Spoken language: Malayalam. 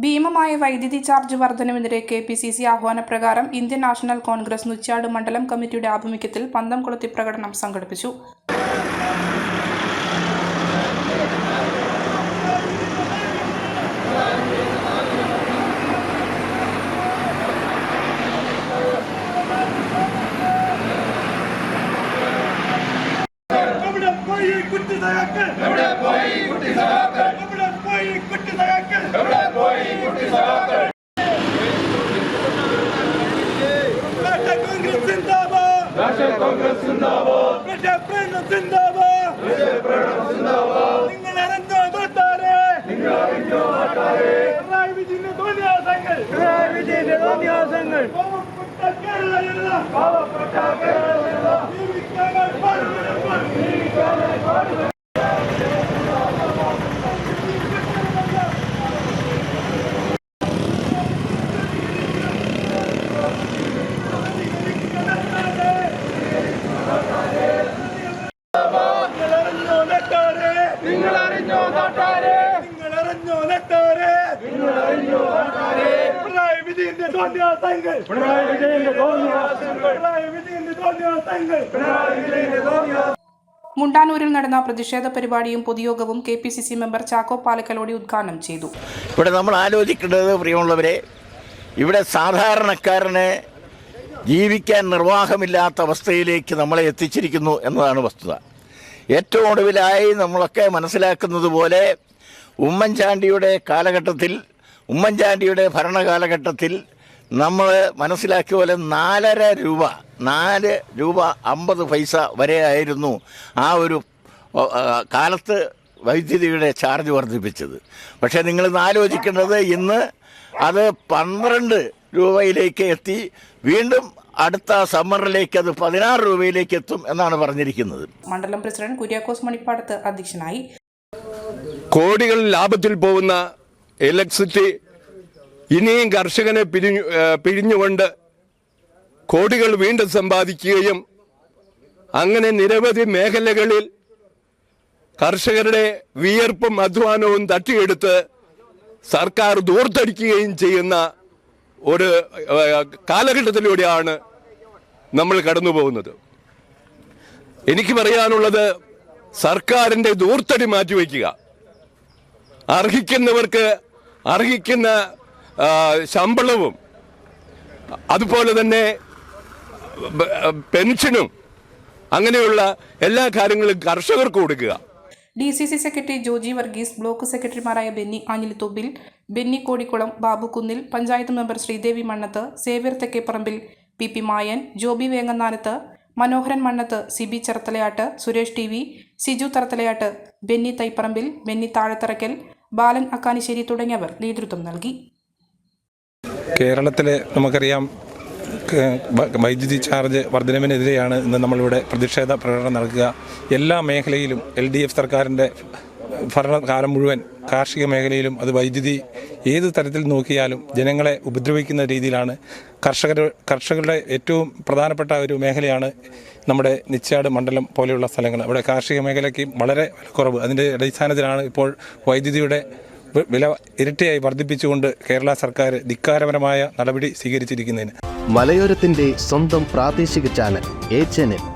ഭീമമായ വൈദ്യുതി ചാർജ് വർധനവിനെതിരെ കെ പി സി സി ആഹ്വാനപ്രകാരം ഇന്ത്യൻ നാഷണൽ കോൺഗ്രസ് നുച്ചാട് മണ്ഡലം കമ്മിറ്റിയുടെ ആഭിമുഖ്യത്തിൽ പന്തംകുളത്തി പ്രകടനം സംഘടിപ്പിച്ചു. കുട്ടി കുട്ടി കുട്ടി പാവപ്പെട്ട കേരള പാവപ്പെട്ട കേരള ജനത ജീവിക്കാനായി നട്ടാരെ നിങ്ങളറിഞ്ഞോ നാട്ടാരെ? നിങ്ങളറിഞ്ഞോ നട്ടാരെ? നിങ്ങളറിഞ്ഞോ നാട്ടാരെ? പിണറായി വിജയന്റെ തോന്നിയാസങ്ങൾ. പിണറായി വിജയന്റെ തോന്നിയാസങ്ങൾ. പിണറായി വിജയന്റെ തോന്നിയാസങ്ങൾ. പിണറായി വിജയന്റെ തോന്നിയാസങ്ങൾ. മുണ്ടാനൂരിൽ നടന്ന പ്രതിഷേധ പരിപാടിയും പൊതുയോഗവും K P C C member Chacko Palakkalodi ഉദ്ഘാടനം ചെയ്തു. ഇവിടെ നമ്മൾ ആലോചിക്കേണ്ടത് പ്രിയമുള്ളവരെ ഇവിടെ സാധാരണക്കാരന് ജീവിക്കാൻ നിർവാഹമില്ലാത്ത അവസ്ഥയിലേക്ക് നമ്മളെ എത്തിച്ചിരിക്കുന്നു എന്നതാണ് വസ്തുത. ഏറ്റവും ഒടുവിലായി നമ്മളൊക്കെ മനസ്സിലാക്കുന്നത് പോലെ ഉമ്മൻചാണ്ടിയുടെ കാലഘട്ടത്തിൽ ഉമ്മൻചാണ്ടിയുടെ ഭരണകാലഘട്ടത്തിൽ നമ്മൾ മനസ്സിലാക്കിയ പോലെ നാലര രൂപ നാല് രൂപ അമ്പത് പൈസ വരെ ആയിരുന്നു ആ ഒരു കാലത്ത് വൈദ്യുതിയുടെ ചാർജ് വർദ്ധിപ്പിച്ചത്. പക്ഷേ നിങ്ങൾ ആലോചിക്കേണ്ടത് ഇന്ന് അത് പന്ത്രണ്ട് രൂപയിലേക്ക് എത്തി. വീണ്ടും അടുത്ത സമ്മറിലേക്ക് അത് പതിനാറ് രൂപയിലേക്ക് എത്തും എന്നാണ് പറഞ്ഞിരിക്കുന്നത്. മണ്ഡലം പ്രസിഡന്റ് കുര്യാക്കോസ് മണിപ്പാടത്ത് അധ്യക്ഷനായി. കോടികൾ ലാഭത്തിൽ പോകുന്ന ഇലക്ട്രിസിറ്റി ഇനിയും കർഷകനെ പിരിഞ്ഞു പിഴിഞ്ഞുകൊണ്ട് കോടികൾ വീണ്ടും സമ്പാദിക്കുകയും അങ്ങനെ നിരവധി മേഖലകളിൽ കർഷകരുടെ വിയർപ്പും അധ്വാനവും തട്ടിയെടുത്ത് സർക്കാർ ദൂർത്തടിക്കുകയും ചെയ്യുന്ന ഒരു കാലഘട്ടത്തിലൂടെയാണ് നമ്മൾ കടന്നു പോകുന്നത് എനിക്ക് പറയാനുള്ളത് സർക്കാരിന്റെ ദൂർത്തടി മാറ്റിവെക്കുക. അർഹിക്കുന്നവർക്ക് അർഹിക്കുന്ന ശമ്പളവും അതുപോലെ തന്നെ പെൻഷനും അങ്ങനെയുള്ള എല്ലാ കാര്യങ്ങളും കർഷകർക്ക് കൊടുക്കുക. D C C secretary Joji Varghese block സെക്രട്ടറിമാരായ Benny Anjilithottil Benny Kodikulam Babukunnil panchayat member Sreedevi Mannath Xavier Thekkeparambil P P Mayan Joby Venganath Manoharan Mannath Siby Cheruthalayatt Suresh T V Siju Tharathalayatt Benny Thaiparambil Benny Thazhatharakkal Balan Akkanisseri തുടങ്ങിയവർ നേതൃത്വം നൽകി. കേരളത്തിലെ നമുക്കറിയാം വൈദ്യുതി ചാർജ് വർധനവിനെതിരെയാണ് ഇന്ന് നമ്മളിവിടെ പ്രതിഷേധ പ്രകടനം നടക്കുക. എല്ലാ മേഖലയിലും എൽ ഡി എഫ് സർക്കാരിന്റെ ഭരണകാലം മുഴുവൻ കാർഷിക മേഖലയിലും അത് വൈദ്യുതി ഏത് തരത്തിൽ നോക്കിയാലും ജനങ്ങളെ ഉപദ്രവിക്കുന്ന രീതിയിലാണ് കർഷകർ കർഷകരുടെ ഏറ്റവും പ്രധാനപ്പെട്ട ഒരു മേഖലയാണ് നമ്മുടെ നിച്ചാട് മണ്ഡലം പോലെയുള്ള സ്ഥലങ്ങൾ. അവിടെ കാർഷിക മേഖലയ്ക്ക് വളരെ കുറവ്. അതിന്റെ അടിസ്ഥാനത്തിലാണ് ഇപ്പോൾ വൈദ്യുതിയുടെ വില ഇരട്ടിയായി വർദ്ധിപ്പിച്ചുകൊണ്ട് കേരള സർക്കാർ ധിക്കാരപരമായ നടപടി സ്വീകരിച്ചിരിക്കുന്നതിന്. മലയോരത്തിന്റെ സ്വന്തം പ്രാദേശിക ചാനൽ എ ചാനൽ.